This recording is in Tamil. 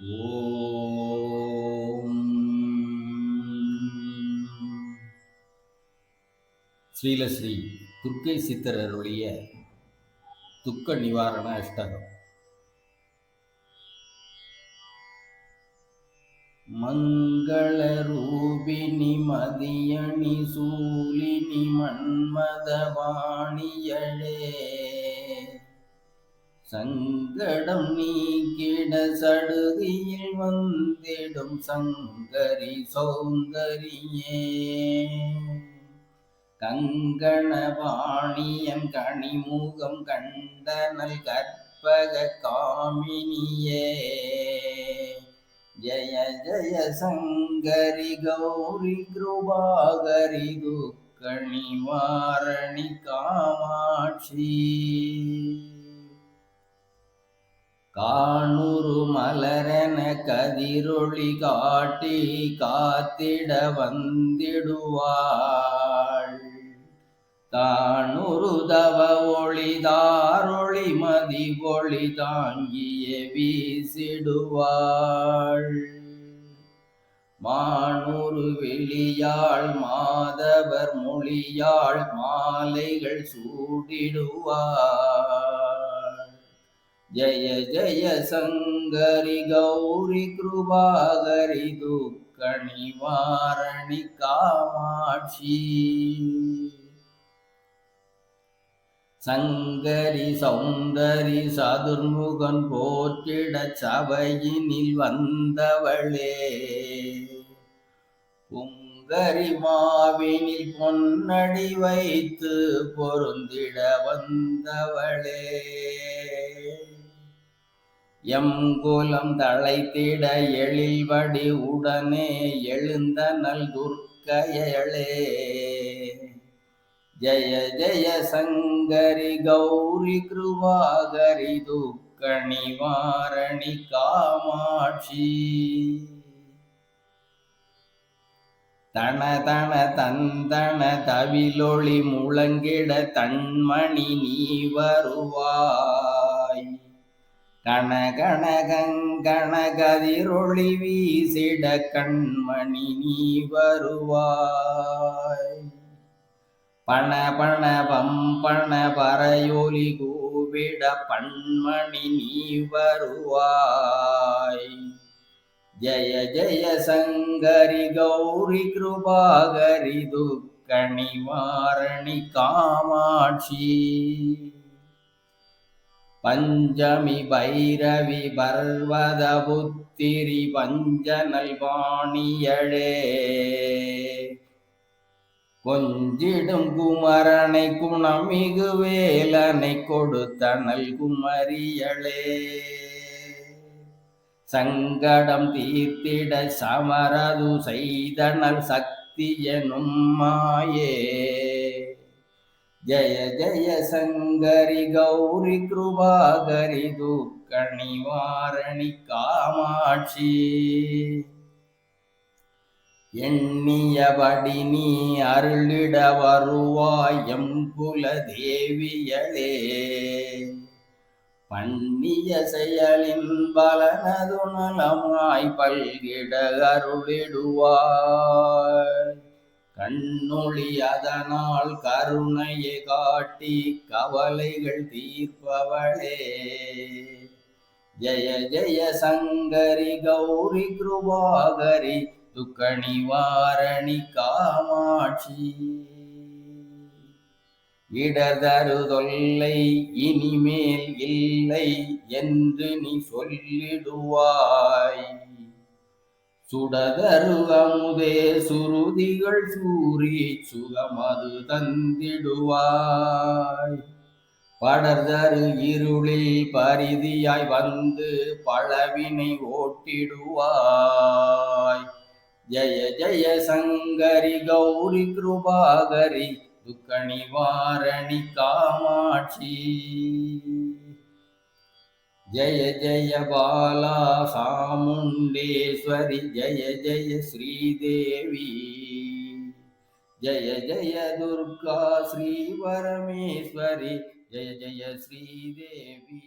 ஸ்ரீலஸ்ரீ துர்க்கை சித்தர் அருளிய துக்க நிவாரண அஷ்டகம். மங்கள ரூபிணி மதியணி சூலினி மன்மதவாணியழே சங்கடம் நீக்கிட சடுதியில் வந்திடும் சங்கரி சௌந்தரியே. கங்கணபாணியன் கனிமுகம் கண்டனல் கற்பக காமினியே. ஜய ஜய சங்கரி கௌரி கிருபாகரி துக்க நிவாரணி காமாட்சி. காணுரு மலரென கதிரொளி காட்டி காத்திட வந்திடுவாள். தானுரு தவ ஒளிதாரொளி மதி ஒளி தாங்கிய வீசிடுவாள். மானூறு வெளியாள் மாதவர் மொழியாள் மாலைகள் சூடிடுவாள். ஜய ஜய சங்கரி கௌரி கிருபாகரி துக்க நிவாரணி காமாட்சி சங்கரி சௌந்தரி சதுர்முகன் போற்றிட சபையினில் வந்தவளே புங்கரி மாவினில் பொன்னடி வைத்து பொருந்திட வந்தவளே। எம் கோலம் தழை எங்குலம் எழில் வடி உடனே எழுந்த நல் துர்க்கையளே ஜய ஜய சங்கரி கௌரி கிருவாகரி துக்க நிவாரணி காமாட்சி. தன தன தந்தன தவிலொளி முழங்கிட தன்மணி நீ வருவார் கண கண வீசிட கண்மணி நீ வருவாய். பண பண பம்பண பறையொலி கூவிட பண்மணி நீ வருவாய். ஜய ஜய சங்கரி கௌரி கிருபாகரி துக்கணி மாரணி காமாட்சி. பஞ்சமி பைரவி பர்வத புத்திரி பஞ்சனல் வாணியழே கொஞ்சிடும் குமரனை குணமிகு வேலனை கொடுத்தனல் குமரியளே. சங்கடம் தீர்த்திட சமரது செய்தனல் சக்தி எனும் மாயே. ஜய ஜய சங்கரி கௌரி கிருபாகரி துக்க நிவாரணி காமாட்சி. எண்ணியபடி நீ அருளிட வருவாயம் எம் குல தேவியளே. பண்ணிய செயலின் பலனது நலமாய் பல்கிட அருளிடுவாய். கண்ணொளி அதனால் கருணையை காட்டி கவலைகள் தீர்ப்பவளே. ஜய ஜய சங்கரி கௌரி கிருபாகரி துக்க நிவாரணி காமாட்சி. இடதரு தொல்லை இனிமேல் இல்லை என்று நீ சொல்லிடுவாய். சுடதருகமுதே சுருதிகள் சூரி சுகமது தந்திடுவாய். படர்தரு இருளில் பரிதியாய் வந்து பழவினை ஓட்டிடுவாய். ஜய ஜய சங்கரி கௌரி கிருபாகரி துக்க நிவாரணி காமாட்சி. ஜய ஜய பாலா சாமுண்டேஸ்வரி ஜய ஜய ஸ்ரீதேவி. ஜய ஜய துர்கா ஸ்ரீ பரமேஸ்வரி ஜய ஜய ஸ்ரீதேவி.